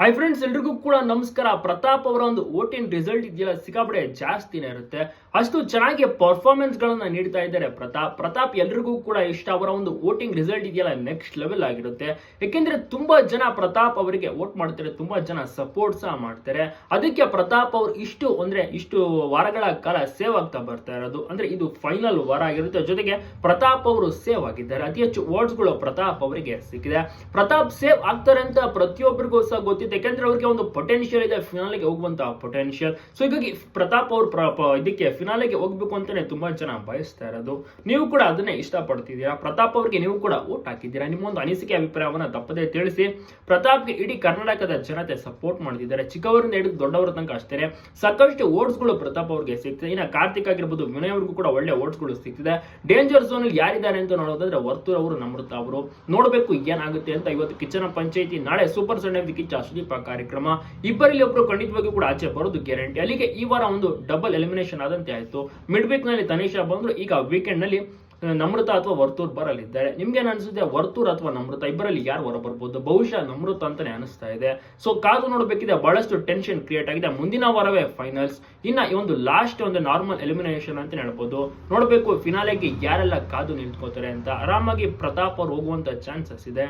Hi friends ಎಲ್ರಿಗೂ ಕೂಡ ನಮಸ್ಕಾರ. ಪ್ರತಾಪ್ ಅವರ ಒಂದು ಓಟಿನ್ ರಿಸಲ್ಟ್ ಇದೆಯಲ್ಲ ಸಿಕ್ಕಾಪಡೆ ಜಾಸ್ತಿನೇ ಇರುತ್ತೆ. ಅಷ್ಟು ಚೆನ್ನಾಗಿ ಪರ್ಫಾರ್ಮೆನ್ಸ್ ಗಳನ್ನ ನೀಡ್ತಾ ಇದ್ದಾರೆ ಪ್ರತಾಪ್ ಪ್ರತಾಪ್ ಎಲ್ರಿಗೂ ಕೂಡ ಇಷ್ಟ. ಅವರ ಒಂದು ವೋಟಿಂಗ್ ರಿಸಲ್ಟ್ ಇದೆಯಲ್ಲ ನೆಕ್ಸ್ಟ್ ಲೆವೆಲ್ ಆಗಿರುತ್ತೆ. ಯಾಕೆಂದ್ರೆ ತುಂಬಾ ಜನ ಪ್ರತಾಪ್ ಅವರಿಗೆ ವೋಟ್ ಮಾಡ್ತಾರೆ, ತುಂಬಾ ಜನ ಸಪೋರ್ಟ್ ಸಹ ಮಾಡ್ತಾರೆ. ಅದಕ್ಕೆ ಪ್ರತಾಪ್ ಅವರು ಇಷ್ಟು ಅಂದ್ರೆ ಇಷ್ಟು ವಾರಗಳ ಕಾಲ ಸೇವ್ ಆಗ್ತಾ ಬರ್ತಾ ಇರೋದು. ಅಂದ್ರೆ ಇದು ಫೈನಲ್ ವಾರ ಆಗಿರುತ್ತೆ. ಜೊತೆಗೆ ಪ್ರತಾಪ್ ಅವರು ಸೇವ್ ಆಗಿದ್ದಾರೆ. ಅತಿ ಹೆಚ್ಚು ವೋಟ್ಸ್ಗಳು ಪ್ರತಾಪ್ ಅವರಿಗೆ ಸಿಕ್ಕಿದೆ. ಪ್ರತಾಪ್ ಸೇವ್ ಆಗ್ತಾರೆ ಅಂತ ಪ್ರತಿಯೊಬ್ಬರಿಗೂ ಸಹ ಗೊತ್ತಿದೆ. ಯಾಕಂದ್ರೆ ಅವ್ರಿಗೆ ಒಂದು ಪೊಟೆನ್ಷಿಯಲ್ ಇದೆ ಫಿನಾಲೆಗೆ ಹೋಗುವಂತ ಪೊಟೆನ್ಶಿಯಲ್ ಸೊ ಹೀಗಾಗಿ ಪ್ರತಾಪ್ ಅವ್ರ ಇದಕ್ಕೆ ಫಿನಾಲೆಗೆ ಹೋಗ್ಬೇಕು ಅಂತಾನೆ ತುಂಬಾ ಜನ ಬಯಸ್ತಾ ಇರೋದು. ನೀವು ಕೂಡ ಅದನ್ನೇ ಇಷ್ಟಪಡ್ತಿದ್ದೀರಾ? ಪ್ರತಾಪ್ ಅವರಿಗೆ ನೀವು ಕೂಡ ಓಟ್ ಹಾಕಿದ್ದೀರಾ? ನಿಮ್ಮ ಒಂದು ಅನಿಸಿಕೆ ಅಭಿಪ್ರಾಯವನ್ನ ತಪ್ಪದೇ ತಿಳಿಸಿ. ಪ್ರತಾಪ್ಗೆ ಇಡೀ ಕರ್ನಾಟಕದ ಜನತೆ ಸಪೋರ್ಟ್ ಮಾಡ್ತಿದ್ದಾರೆ. ಚಿಕ್ಕವರಿಂದ ಹಿಡಿದು ದೊಡ್ಡವರ ತನಕ ಅಷ್ಟೇ. ಸಾಕಷ್ಟು ಓಟ್ಸ್ಗಳು ಪ್ರತಾಪ್ ಅವ್ರಿಗೆ ಸಿಗ್ತದೆ. ಇನ್ನು ಕಾರ್ತಿಕ್ ಆಗಿರ್ಬೋದು, ವಿನಯ್ ಅವ್ರಿಗೂ ಕೂಡ ಒಳ್ಳೆ ಓಟ್ಸ್ಗಳು ಸಿಗ್ತಿದೆ. ಡೇಂಜರ್ ಝೋನ್ ಅಲ್ಲಿ ಯಾರಿದ್ದಾರೆ ಅಂತ ನೋಡೋದಾದ್ರೆ ವರ್ತೂರ್ ಅವರು ನಮೃತ ಅವರು. ನೋಡಬೇಕು ಏನಾಗುತ್ತೆ ಅಂತ ಇವತ್ತು ಕಿಚ್ಚನ ಪಂಚಾಯಿತಿ ನಾಳೆ ಸೂಪರ್ ಸಂಡೆ ಕಿಚ್ಚ ಸುದೀಪ ಕಾರ್ಯಕ್ರಮ. ಇಬ್ಬರಲ್ಲಿ ಒಬ್ಬರು ಖಂಡಿತವಾಗಿ ಕೂಡ ಆಚೆ ಬರೋದು ಗ್ಯಾರಂಟಿ. ಅಲ್ಲಿಗೆ ಈ ವಾರ ಒಂದು ಡಬಲ್ ಎಲಿಮಿನೇಷನ್ ಆದಂತೆ ಆಯಿತು. ಮಿಡ್ ವೀಕ್ನಲ್ಲಿ ತನಿಷಾ ಬಂದ್ರು. ಈಗ ವೀಕೆಂಡ್ನಲ್ಲಿ ನಮೃತ ಅಥವಾ ವರ್ತೂರ್ ಬರಲಿದ್ದಾರೆ. ನಿಮ್ಗೆ ಅನಿಸುತ್ತೆ? ವರ್ತೂರ್ ಅಥವಾ ನಮೃತ ಇಬ್ಬರಲ್ಲಿ ಯಾರು ಹೊರ ಬರ್ಬೋದು ಬಹುಶಃ ನಮೃತ ಅಂತಾನೆ ಅನಿಸ್ತಾ ಇದೆ. ಸೊ ಕಾದು ನೋಡಬೇಕಿದೆ. ಬಹಳಷ್ಟು ಟೆನ್ಷನ್ ಕ್ರಿಯೇಟ್ ಆಗಿದೆ. ಮುಂದಿನ ವಾರವೇ ಫೈನಲ್ಸ್ ಇನ್ನ ಈ ಒಂದು ಲಾಸ್ಟ್ ಒಂದು ನಾರ್ಮಲ್ ಎಲಿಮಿನೇಷನ್ ಅಂತ ಹೇಳ್ಬೋದು. ನೋಡಬೇಕು ಫಿನಾಲೆಗೆ ಯಾರೆಲ್ಲ ಕಾದು ನಿಂತ್ಕೋತಾರೆ ಅಂತ. ಆರಾಮಾಗಿ ಪ್ರತಾಪ್ ಅವ್ರು ಹೋಗುವಂತ ಚಾನ್ಸಸ್ ಇದೆ.